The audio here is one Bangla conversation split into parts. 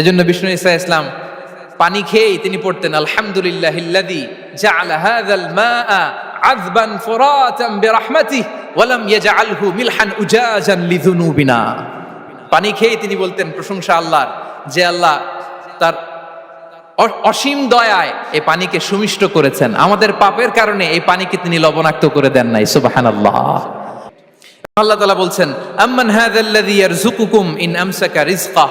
এজন্য বিষ্ণু ইসা ইসলাম পানি খেয়েই তিনি পড়তেন, আলহামদুলিল্লাহ ইল্লাযী জাআলা হাযাল মাআ আযবান ফুরাতান বিরহমাতিহি ওয়া লাম ইয়াজআলহু মিলহান উজাজান লিযুনুবিনা। পানি খেয়েই তিনি বলতেন, প্রশংসা আল্লাহর যে আল্লাহ তার অসীম দয়ায় এই পানিকে সুমিষ্ট করেছেন। আমাদের পাপের কারণে এই পানিকে তিনি লবণাক্ত করে দেন নাই। সুবহানাল্লাহ। আল্লাহ তাআলা বলছেন, আম্মান হাযাল্লাযী ইয়ারযুকুকুম ইন আমসাকা রিজকাহ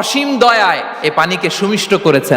অসীম দয়ায় এ পানিকে সুমিষ্ট করেছেন।